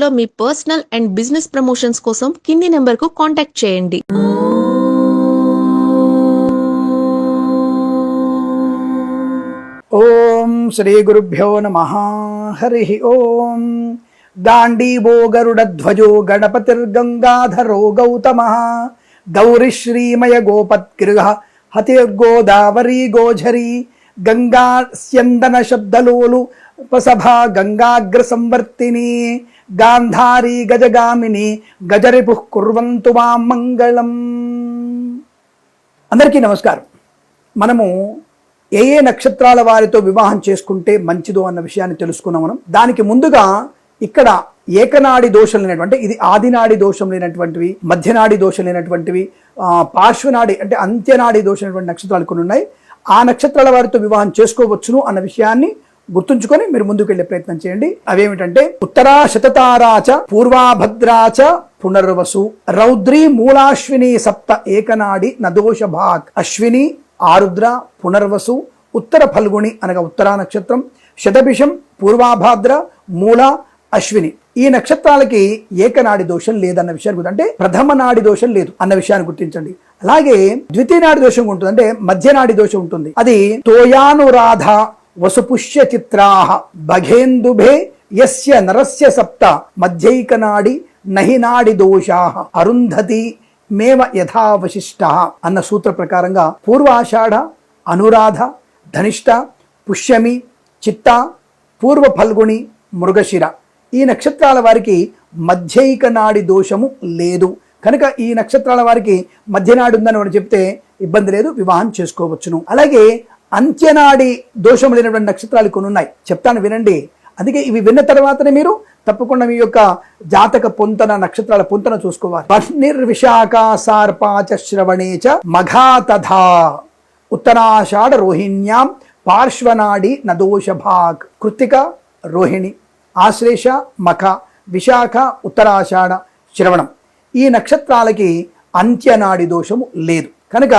లో మీ personal and business promotions కోసం కింది నెంబర్కు కాంటాక్ట్ చేయండి. ఓం శ్రీ గురుభ్యో నమ. హరి ఓం. గాండీవో గరుడధ్వజో గణపతిర్గంగాధరో గౌతమ. గౌరిశ్రీమయ గోపత్గృహ హతిర్గోదావరీ గోఝరీ గంగా స్యందన శబ్దలోలు ఉపసభ గంగాగ్ర సంవర్తిని. గాంధారీ గజగామిని గజరిపు కుర్వంతు మా మంగళం. అందరికీ నమస్కారం. మనము ఏ ఏ నక్షత్రాల వారితో వివాహం చేసుకుంటే మంచిదో అన్న విషయాన్ని తెలుసుకున్నాం మనం. దానికి ముందుగా ఇక్కడ ఏకనాడి దోషం లేనటువంటి ఇది ఆదినాడి దోషం లేనటువంటివి మధ్యనాడి దోషం లేనటువంటివి పార్శ్వనాడి అంటే అంత్యనాడి దోషం లేనటువంటి నక్షత్రాలు కొన్ని ఉన్నాయి. ఆ నక్షత్రాల వారితో వివాహం చేసుకోవచ్చును అన్న విషయాన్ని గుర్తుంచుకొని మీరు ముందుకు వెళ్ళే ప్రయత్నం చేయండి. అవేమిటంటే ఉత్తరా శతతారాచ పూర్వాభద్రాచ పునర్వసు. రౌద్రి మూలాశ్విని సప్త ఏకనాడి నదోష భాక్ అశ్విని ఆరుద్ర పునర్వసు ఉత్తర ఫల్గుణి అనగా ఉత్తరా నక్షత్రం. శతభిషం పూర్వాభాద్ర మూల అశ్విని. ఈ నక్షత్రాలకి ఏకనాడి దోషం లేదన్న విషయాన్ని అంటే ప్రథమ నాడి దోషం లేదు అన్న విషయాన్ని గుర్తించండి. అలాగే ద్వితీయ నాడి దోషం ఉంటుంది అంటే మధ్యనాడి దోషం ఉంటుంది. అది తోయానురాధ వసుపుష్య చిత్రాహ భగేందుభే యస్య నరస్య సప్త మధ్యైకనాడి నహి నాడి దోషా అరుంధతి మేవ యథావశిష్ట అన్న సూత్ర ప్రకారంగా పూర్వాషాఢ అనురాధ ధనిష్ట పుష్యమి చిత్త పూర్వ ఫల్గుణి మృగశిర. ఈ నక్షత్రాల వారికి మధ్యైక నాడి దోషము లేదు. కనుక ఈ నక్షత్రాల వారికి మధ్యనాడు ఉందని వాడు చెప్తే ఇబ్బంది లేదు వివాహం చేసుకోవచ్చును. అలాగే అంత్యనాడి దోషం లేనటువంటి నక్షత్రాలు కొన్ని ఉన్నాయి చెప్తాను వినండి. అందుకే ఇవి విన్న తర్వాతనే మీరు తప్పకుండా మీ యొక్క జాతక పొంతన నక్షత్రాల పొంతన చూసుకోవాలి. పర్నిర్విశాఖ సార్పాచ శ్రవణే చ మఘా ఉత్తరాషాఢ రోహిణ్యాం పార్శ్వనాడి నదోష భాగ్ కృత్తిక రోహిణి ఆశ్లేష మఖ విశాఖ ఉత్తరాషాఢ శ్రవణం. ఈ నక్షత్రాలకి అంత్యనాడి దోషము లేదు. కనుక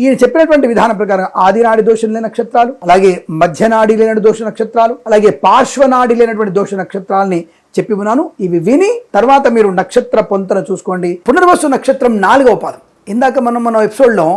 ఈయన చెప్పినటువంటి విధానం ప్రకారం ఆదినాడి దోషం లేని నక్షత్రాలు అలాగే మధ్యనాడి లేని దోష నక్షత్రాలు అలాగే పార్శ్వనాడి లేనటువంటి దోష నక్షత్రాలని చెప్పి ఉన్నాను. ఇవి విని తర్వాత మీరు నక్షత్ర పొంతన చూసుకోండి. పునర్వసు నక్షత్రం నాలుగవ పాదం. ఇందాక మనం మన ఎపిసోడ్లో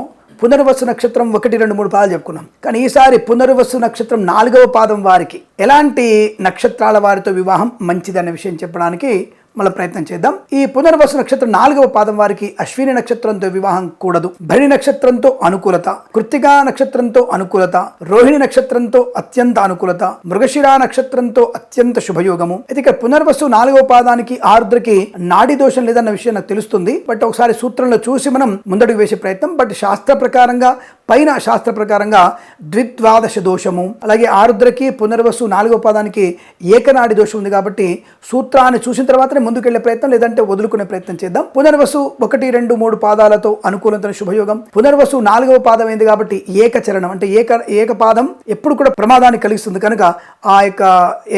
పునర్వసు నక్షత్రం ఒకటి రెండు మూడు పాదాలు చెప్పుకున్నాం. కానీ ఈసారి పునర్వసు నక్షత్రం నాలుగవ పాదం వారికి ఎలాంటి నక్షత్రాల వారితో వివాహం మంచిది అనే విషయం చెప్పడానికి మళ్ళీ ప్రయత్నం చేద్దాం. ఈ పునర్వసు నక్షత్రం నాలుగవ పాదం వారికి అశ్విని నక్షత్రంతో వివాహం కూడదు. భరణి నక్షత్రంతో అనుకూలత కృత్తికా నక్షత్రంతో అనుకూలత రోహిణి నక్షత్రంతో అత్యంత అనుకూలత మృగశిరా నక్షత్రంతో అత్యంత శుభయోగము. అయితే ఇక్కడ పునర్వసు నాలుగవ పాదానికి ఆరుద్రకి నాడి దోషం లేదన్న విషయం నాకు తెలుస్తుంది. బట్ ఒకసారి సూత్రంలో చూసి మనం ముందడుగు వేసే ప్రయత్నం. బట్ శాస్త్ర ప్రకారంగా పైన శాస్త్ర ప్రకారంగా ద్విద్వాదశ దోషము అలాగే ఆరుద్రకి పునర్వసు నాలుగో పాదానికి ఏకనాడి దోషం ఉంది కాబట్టి సూత్రాన్ని చూసిన తర్వాతనే ముందుకెళ్ళే ప్రయత్నం లేదంటే వదులుకునే ప్రయత్నం చేద్దాం. పునర్వసు ఒకటి రెండు మూడు పాదాలతో అనుకూలతన శుభయోగం. పునర్వసు నాలుగవ పాదం అయింది కాబట్టి ఏకచరణం అంటే ఏక ఏకపాదం ఎప్పుడు కూడా ప్రమాదాన్ని కలిగిస్తుంది. కనుక ఆ యొక్క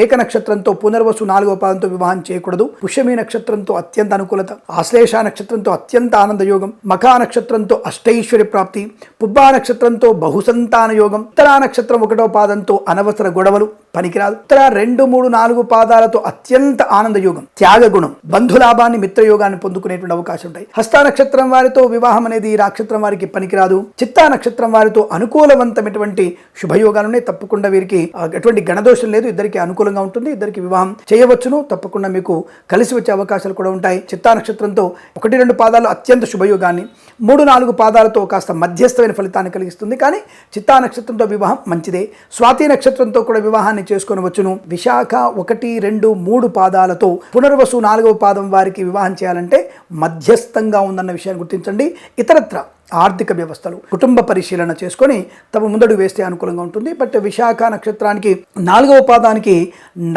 ఏక నక్షత్రంతో పునర్వసు నాలుగవ పాదంతో వివాహం చేయకూడదు. పుష్యమి నక్షత్రంతో అత్యంత అనుకూలత ఆశ్లేష నక్షత్రంతో అత్యంత ఆనందయోగం మఖా నక్షత్రంతో అష్టైశ్వర్య ప్రాప్తి పుబ్బా నక్షత్రంతో బహుసంతాన యోగం ఉత్తరా నక్షత్రం ఒకటో పాదంతో అనవసర గొడవలు పనికిరాదు. ఉత్తర రెండు మూడు నాలుగు పాదాలతో అత్యంత ఆనంద యోగం త్యాగ గుణం బంధులాభాన్ని మిత్రయోగాన్ని పొందుకునేటువంటి అవకాశం ఉంటాయి. హస్త నక్షత్రం వారితో వివాహం అనేది ఈ నక్షత్రం వారికి పనికిరాదు. చిత్తా నక్షత్రం వారితో అనుకూలవంతమైనటువంటి శుభయోగాలునే తప్పకుండా వీరికి ఎటువంటి గణదోషం లేదు. ఇద్దరికి అనుకూలంగా ఉంటుంది. ఇద్దరికి వివాహం చేయవచ్చును. తప్పకుండా మీకు కలిసి వచ్చే అవకాశాలు కూడా ఉంటాయి. చిత్తా నక్షత్రంతో ఒకటి రెండు పాదాలు అత్యంత శుభయోగాన్ని మూడు నాలుగు పాదాలతో కాస్త మధ్యస్థమైన ఫలితాన్ని కలిగిస్తుంది. కానీ చిత్తా నక్షత్రంతో వివాహం మంచిదే. స్వాతి నక్షత్రంతో కూడా వివాహాన్ని చేసుకొనవచ్చును విశాఖ ఒకటి రెండు మూడు పాదాలతో పునర్వసు నాలుగవ పాదం వారికి వివాహం చేయాలంటే మధ్యస్థంగా ఉందన్న విషయాన్ని గుర్తించండి. ఇతరత్ర ఆర్థిక వ్యవస్థలు కుటుంబ పరిశీలన చేసుకొని తమ ముందడు వేస్తే అనుకూలంగా ఉంటుంది. బట్ విశాఖ నక్షత్రానికి నాలుగవ పాదానికి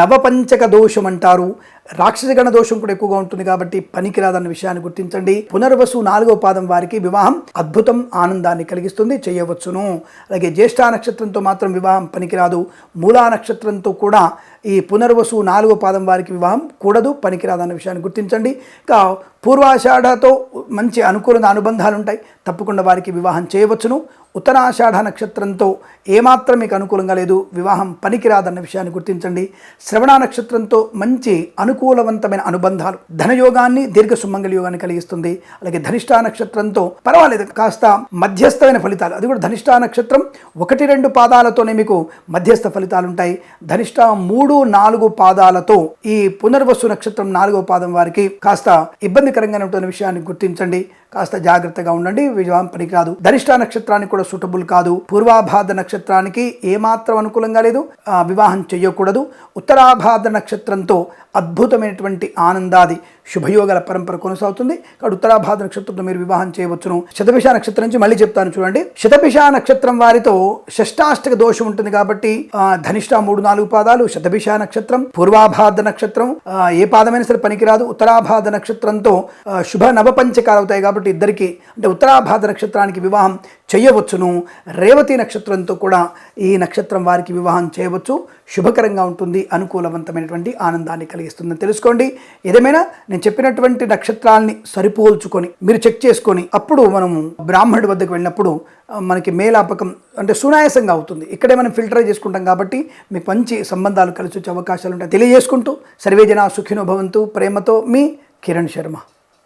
నవపంచక దోషం అంటారు. రాక్షసగణ దోషం కూడా ఎక్కువగా ఉంటుంది కాబట్టి పనికిరాదన్న విషయాన్ని గుర్తించండి. పునర్వసు నాలుగో పాదం వారికి వివాహం అద్భుతం ఆనందాన్ని కలిగిస్తుంది చేయవచ్చును. అలాగే జ్యేష్ఠ నక్షత్రంతో మాత్రం వివాహం పనికిరాదు. మూలా నక్షత్రంతో కూడా ఈ పునర్వసు నాలుగో పాదం వారికి వివాహం కూడదు పనికిరాదన్న విషయాన్ని గుర్తించండి. ఇంకా పూర్వాషాఢతో మంచి అనుకూల అనుబంధాలు ఉంటాయి తప్పకుండా వారికి వివాహం చేయవచ్చును. ఉత్తరాషాఢ నక్షత్రంతో ఏమాత్రం మీకు అనుకూలంగా లేదు. వివాహం పనికిరాదన్న విషయాన్ని గుర్తించండి. శ్రవణ నక్షత్రంతో మంచి అనుకూలవంతమైన అనుబంధాలు. ధనయోగాన్ని దీర్ఘ సుమంగళ యోగాన్ని కలిగిస్తుంది. అలాగే ధనిష్టా నక్షత్రంతో పర్వాలేదు. కాస్త మధ్యస్థమైన ఫలితాలు. అది కూడా ధనిష్టా నక్షత్రం. ఒకటి రెండు పాదాలతోనే మీకు మధ్యస్థ ఫలితాలు ఉంటాయి ధనిష్ట మూడు నాలుగు పాదాలతో ఈ పునర్వసు నక్షత్రం నాలుగో పాదం వారికి కాస్త ఇబ్బందికరంగా ఉంటున్న విషయాన్ని గుర్తించండి. కాస్త జాగ్రత్తగా ఉండండి. వివాహం పనికిరాదు ధనిష్ట నక్షత్రానికి కూడా సూటబుల్ కాదు. పూర్వాభాద నక్షత్రానికి ఏమాత్రం అనుకూలంగా లేదు. వివాహం చేయకూడదు ఉత్తరాభాద నక్షత్రంతో అద్భుతమైనటువంటి ఆనందాది శుభయోగాల పరంపర కొనసాగుతుంది. కాబట్టి ఉత్తరాభాద నక్షత్రంతో మీరు వివాహం చేయవచ్చును. శతభిష నక్షత్రం నుంచి మళ్ళీ చెప్తాను చూడండి. శతభిష నక్షత్రం వారితో షష్టాష్టక దోషం ఉంటుంది కాబట్టి ధనిష్ట మూడు నాలుగు పాదాలు శతభిష నక్షత్రం పూర్వాభాద నక్షత్రం ఏ పాదమైనా సరే పనికిరాదు. ఉత్తరాభాద నక్షత్రంతో శుభ నవపంచకాలు అవుతాయి కాబట్టి ఇద్దరికి అంటే ఉత్తరాభాద నక్షత్రానికి వివాహం చేయవచ్చును. రేవతి నక్షత్రంతో కూడా ఈ నక్షత్రం వారికి వివాహం చేయవచ్చు. శుభకరంగా ఉంటుంది అనుకూలవంతమైనటువంటి ఆనందాన్ని కలిగిస్తుందని తెలుసుకోండి. ఏదేమైనా నేను చెప్పినటువంటి నక్షత్రాల్ని సరిపోల్చుకొని మీరు చెక్ చేసుకొని అప్పుడు మనము బ్రాహ్మణుడి వద్దకు వెళ్ళినప్పుడు మనకి మేలాపకం అంటే సునాయాసంగా అవుతుంది. ఇక్కడే మనం ఫిల్టర్ చేసుకుంటాం కాబట్టి మీకు మంచి సంబంధాలు కలిసి వచ్చే అవకాశాలు ఉంటాయి. తెలియజేసుకుంటూ సర్వేజన సుఖినో భవంతు ప్రేమతో మీ కిరణ్ శర్మ.